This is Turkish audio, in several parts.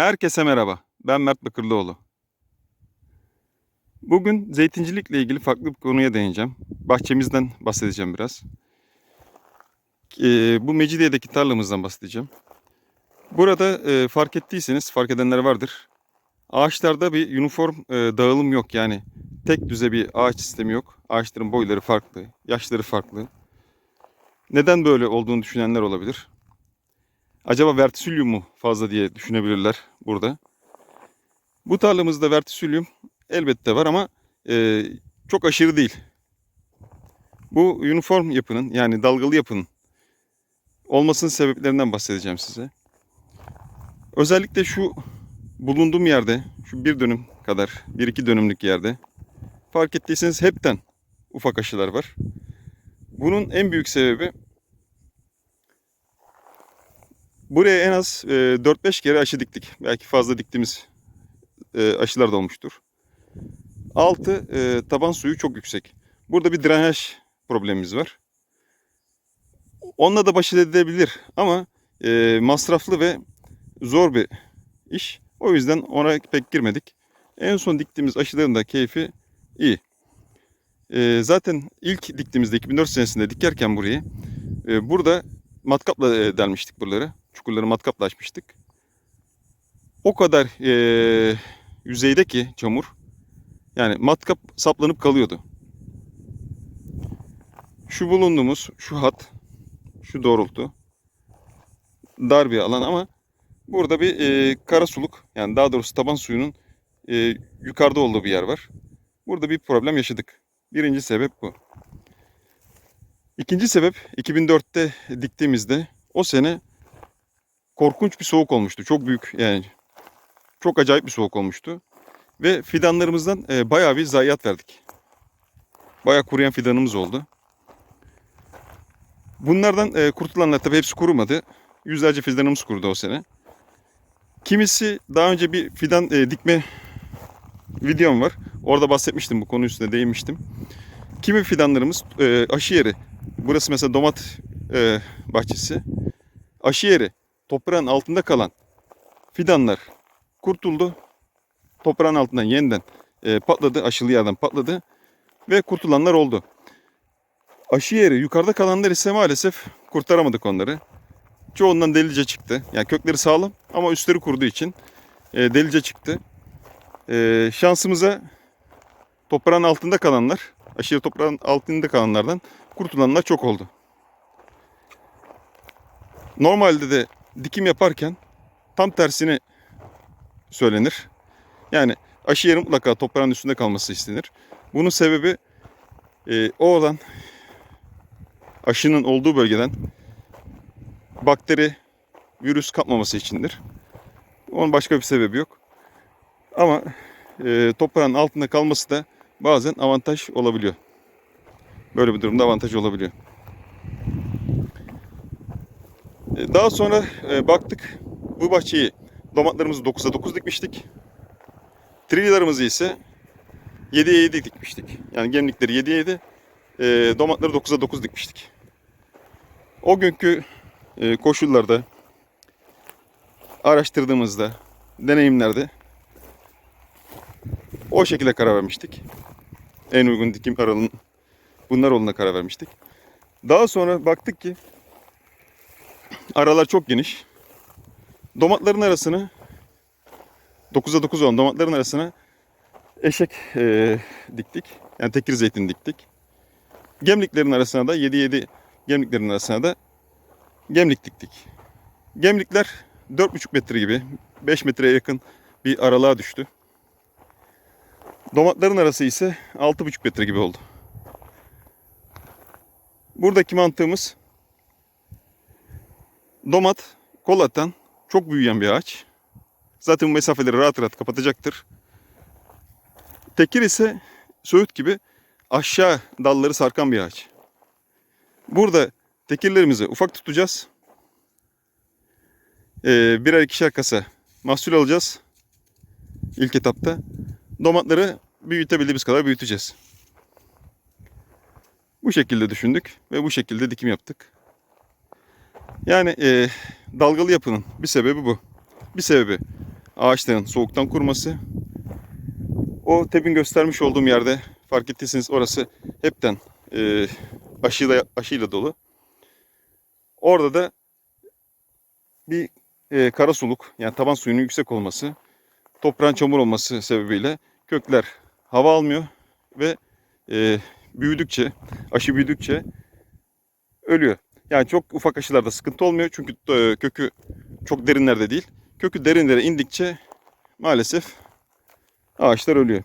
Herkese merhaba. Ben Mert Bakırlıoğlu. Bugün zeytincilikle ilgili farklı bir konuya değineceğim. Bahçemizden bahsedeceğim biraz. Ee, bu Mecidiye'deki tarlamızdan bahsedeceğim. Burada e, fark ettiyseniz, fark edenler vardır. Ağaçlarda bir uniform e, dağılım yok. Yani tek düze bir ağaç sistemi yok. Ağaçların boyları farklı, yaşları farklı. Neden böyle olduğunu düşünenler olabilir. Acaba vertisülyum mu fazla diye düşünebilirler burada. Bu tarlamızda vertisülyum elbette var ama e, çok aşırı değil. Bu uniform yapının yani dalgalı yapının olmasının sebeplerinden bahsedeceğim size. Özellikle şu bulunduğum yerde, şu bir dönüm kadar, bir iki dönümlük yerde fark ettiyseniz hepten ufak aşılar var. Bunun en büyük sebebi Buraya en az e, 4-5 kere aşı diktik. Belki fazla diktiğimiz e, aşılar da olmuştur. Altı e, taban suyu çok yüksek. Burada bir drenaj problemimiz var. Onunla da baş edilebilir ama e, masraflı ve zor bir iş. O yüzden ona pek girmedik. En son diktiğimiz aşıların da keyfi iyi. E, zaten ilk diktiğimizde 2004 senesinde dikerken burayı e, burada matkapla e, delmiştik buraları çukurları matkapla açmıştık. O kadar e, yüzeyde ki çamur yani matkap saplanıp kalıyordu. Şu bulunduğumuz şu hat şu doğrultu dar bir alan ama burada bir e, kara suluk yani daha doğrusu taban suyunun e, yukarıda olduğu bir yer var. Burada bir problem yaşadık. Birinci sebep bu. İkinci sebep 2004'te diktiğimizde o sene korkunç bir soğuk olmuştu. Çok büyük yani çok acayip bir soğuk olmuştu. Ve fidanlarımızdan e, bayağı bir zayiat verdik. Bayağı kuruyan fidanımız oldu. Bunlardan e, kurtulanlar tabii hepsi kurumadı. Yüzlerce fidanımız kurudu o sene. Kimisi daha önce bir fidan e, dikme videom var. Orada bahsetmiştim bu konu üstüne değinmiştim. Kimi fidanlarımız e, aşı yeri. Burası mesela domat e, bahçesi. Aşı yeri toprağın altında kalan fidanlar kurtuldu. Toprağın altından yeniden e, patladı. Aşılı yerden patladı. Ve kurtulanlar oldu. Aşı yeri yukarıda kalanlar ise maalesef kurtaramadık onları. Çoğundan delice çıktı. Yani kökleri sağlam ama üstleri kuruduğu için e, delice çıktı. E, şansımıza toprağın altında kalanlar, aşırı toprağın altında kalanlardan kurtulanlar çok oldu. Normalde de dikim yaparken tam tersini söylenir. Yani aşı yeri mutlaka toprağın üstünde kalması istenir. Bunun sebebi e, o olan aşının olduğu bölgeden bakteri, virüs kapmaması içindir. Onun başka bir sebebi yok. Ama e, toprağın altında kalması da bazen avantaj olabiliyor. Böyle bir durumda avantaj olabiliyor. E, daha sonra e, baktık bu bahçeyi domatlarımızı 9'a 9 dikmiştik. Trivilarımızı ise 7'ye 7 dikmiştik. Yani gemlikleri 7'ye 7, e, domatları 9'a 9 dikmiştik. O günkü e, koşullarda araştırdığımızda, deneyimlerde o şekilde karar vermiştik. En uygun dikim aralığın bunlar olduğuna karar vermiştik. Daha sonra baktık ki Aralar çok geniş. Domatların arasını 9'a 9 olan domatların arasına eşek e, diktik. Yani tekir zeytin diktik. Gemliklerin arasına da 7-7 gemliklerin arasına da gemlik diktik. Gemlikler 4,5 metre gibi 5 metreye yakın bir aralığa düştü. Domatların arası ise 6,5 metre gibi oldu. Buradaki mantığımız Domat kolatan çok büyüyen bir ağaç. Zaten bu mesafeleri rahat rahat kapatacaktır. Tekir ise söğüt gibi aşağı dalları sarkan bir ağaç. Burada tekirlerimizi ufak tutacağız. Ee, birer ikişer kasa mahsul alacağız. İlk etapta. Domatları büyütebildiğimiz kadar büyüteceğiz. Bu şekilde düşündük ve bu şekilde dikim yaptık. Yani e, dalgalı yapının bir sebebi bu. Bir sebebi ağaçların soğuktan kuruması. O tepin göstermiş olduğum yerde fark ettiyseniz orası hepten e, aşıyla, aşıyla dolu. Orada da bir e, kara suluk yani taban suyunun yüksek olması, toprağın çamur olması sebebiyle kökler hava almıyor ve e, büyüdükçe, aşı büyüdükçe ölüyor. Yani çok ufak aşılarda sıkıntı olmuyor çünkü e, kökü çok derinlerde değil. Kökü derinlere indikçe maalesef ağaçlar ölüyor.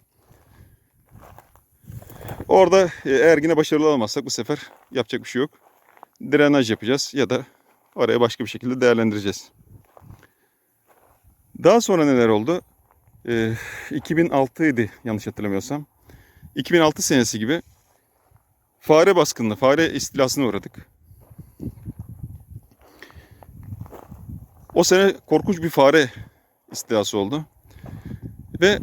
Orada e, eğer yine başarılı olamazsak bu sefer yapacak bir şey yok. Drenaj yapacağız ya da oraya başka bir şekilde değerlendireceğiz. Daha sonra neler oldu? Ee, 2006 idi yanlış hatırlamıyorsam. 2006 senesi gibi fare baskınına, fare istilasına uğradık. O sene korkunç bir fare istilası oldu. Ve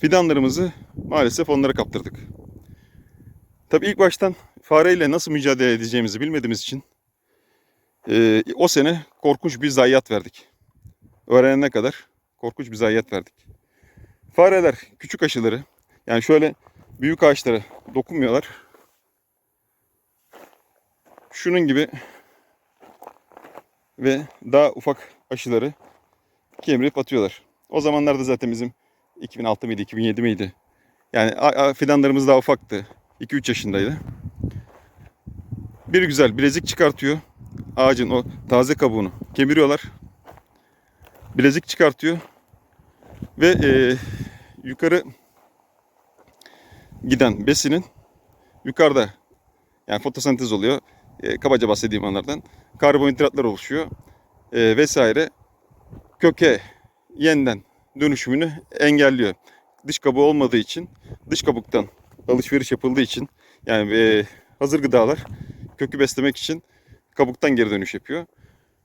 fidanlarımızı maalesef onlara kaptırdık. Tabii ilk baştan fareyle nasıl mücadele edeceğimizi bilmediğimiz için e, o sene korkunç bir zayiat verdik. Öğrenene kadar korkunç bir zayiat verdik. Fareler küçük aşıları yani şöyle büyük ağaçlara dokunmuyorlar. Şunun gibi ve daha ufak aşıları kemirip atıyorlar. O zamanlarda zaten bizim 2006 mıydı 2007 miydi? Yani fidanlarımız daha ufaktı. 2-3 yaşındaydı. Bir güzel bilezik çıkartıyor. Ağacın o taze kabuğunu kemiriyorlar. Bilezik çıkartıyor. Ve e, yukarı giden besinin yukarıda yani fotosentez oluyor. E, kabaca bahsedeyim onlardan. Karbonhidratlar oluşuyor. E, vesaire. Köke yeniden dönüşümünü engelliyor. Dış kabuğu olmadığı için, dış kabuktan alışveriş yapıldığı için yani e, hazır gıdalar kökü beslemek için kabuktan geri dönüş yapıyor.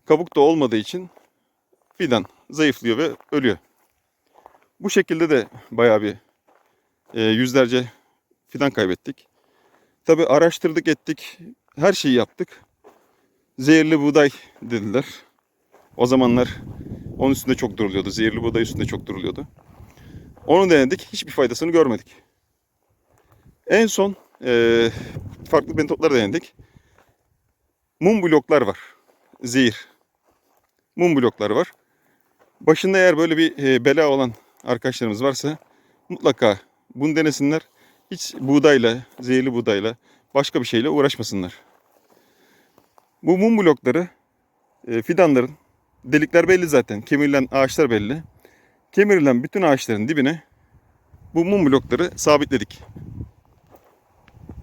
Kabuk da olmadığı için fidan zayıflıyor ve ölüyor. Bu şekilde de bayağı bir e, yüzlerce fidan kaybettik. Tabi araştırdık ettik. Her şeyi yaptık. Zehirli buğday dediler. O zamanlar onun üstünde çok duruluyordu. Zehirli buğday üstünde çok duruluyordu. Onu denedik. Hiçbir faydasını görmedik. En son e, farklı metotlar denedik. Mum bloklar var. Zehir. Mum bloklar var. Başında eğer böyle bir e, bela olan arkadaşlarımız varsa mutlaka bunu denesinler. Hiç buğdayla, zehirli buğdayla, başka bir şeyle uğraşmasınlar. Bu mum blokları e, fidanların delikler belli zaten. Kemirilen ağaçlar belli. Kemirilen bütün ağaçların dibine bu mum blokları sabitledik.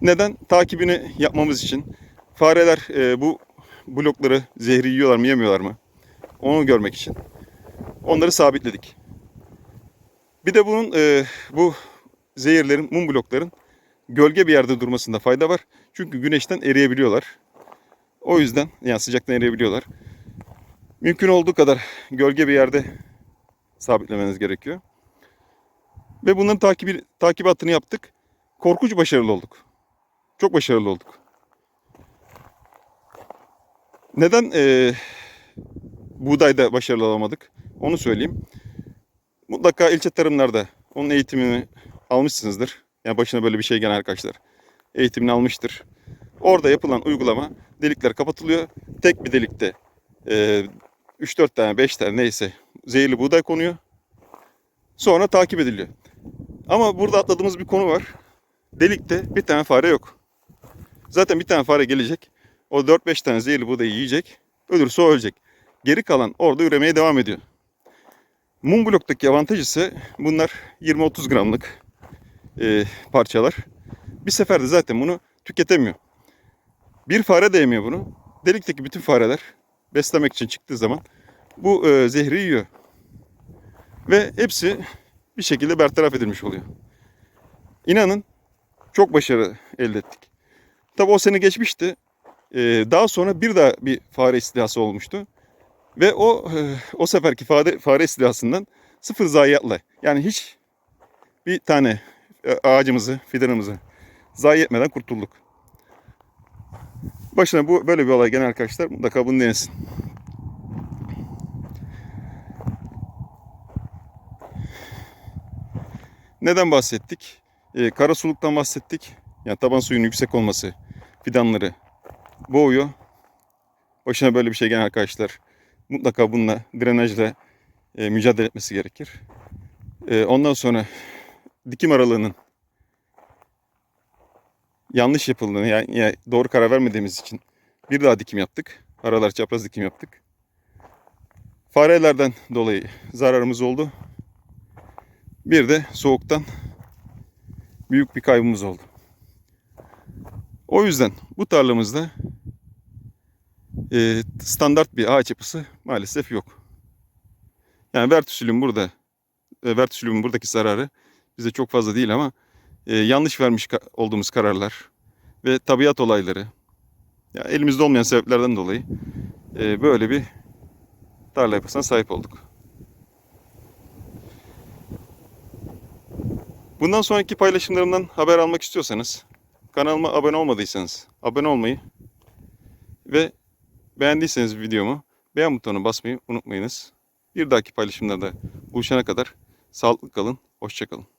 Neden? Takibini yapmamız için. Fareler e, bu blokları zehri yiyorlar mı yemiyorlar mı? Onu görmek için. Onları sabitledik. Bir de bunun e, bu zehirlerin, mum blokların gölge bir yerde durmasında fayda var. Çünkü güneşten eriyebiliyorlar. O yüzden yani sıcaktan eriyebiliyorlar. Mümkün olduğu kadar gölge bir yerde sabitlemeniz gerekiyor. Ve bunların takibi, takibatını yaptık. Korkunç başarılı olduk. Çok başarılı olduk. Neden e, buğdayda başarılı olamadık? Onu söyleyeyim. Mutlaka ilçe tarımlarda onun eğitimini almışsınızdır. Yani başına böyle bir şey gelen arkadaşlar eğitimini almıştır. Orada yapılan uygulama delikler kapatılıyor. Tek bir delikte e, 3-4 tane 5 tane neyse zehirli buğday konuyor. Sonra takip ediliyor. Ama burada atladığımız bir konu var. Delikte bir tane fare yok. Zaten bir tane fare gelecek. O 4-5 tane zehirli buğdayı yiyecek. Ölürse ölecek. Geri kalan orada üremeye devam ediyor. Mum bloktaki avantaj ise bunlar 20-30 gramlık e, parçalar. Bir seferde zaten bunu tüketemiyor. Bir fare de yemiyor bunu. Delikteki bütün fareler beslemek için çıktığı zaman bu e, zehri yiyor. Ve hepsi bir şekilde bertaraf edilmiş oluyor. İnanın çok başarı elde ettik. Tabi o sene geçmişti. Ee, daha sonra bir daha bir fare istilası olmuştu. Ve o e, o seferki fare, fare istilasından sıfır zayiatla yani hiç bir tane e, ağacımızı, fidanımızı zayi etmeden kurtulduk. Başına bu böyle bir olay gelen arkadaşlar mutlaka bunu denesin. Neden bahsettik? Ee, kara suluktan bahsettik. Yani taban suyunun yüksek olması fidanları boğuyor. Başına böyle bir şey gelen arkadaşlar mutlaka bununla drenajla e, mücadele etmesi gerekir. E, ondan sonra dikim aralığının yanlış yapıldığını yani, doğru karar vermediğimiz için bir daha dikim yaptık. Aralar çapraz dikim yaptık. Farelerden dolayı zararımız oldu. Bir de soğuktan büyük bir kaybımız oldu. O yüzden bu tarlamızda e, standart bir ağaç yapısı maalesef yok. Yani vertisülün burada, e, vertisülün buradaki zararı bize çok fazla değil ama e, yanlış vermiş olduğumuz kararlar ve tabiat olayları, ya elimizde olmayan sebeplerden dolayı e, böyle bir tarla yapısına sahip olduk. Bundan sonraki paylaşımlarımdan haber almak istiyorsanız kanalıma abone olmadıysanız abone olmayı ve beğendiyseniz videomu beğen butonuna basmayı unutmayınız. Bir dahaki paylaşımlarda buluşana kadar sağlıklı kalın, hoşça kalın.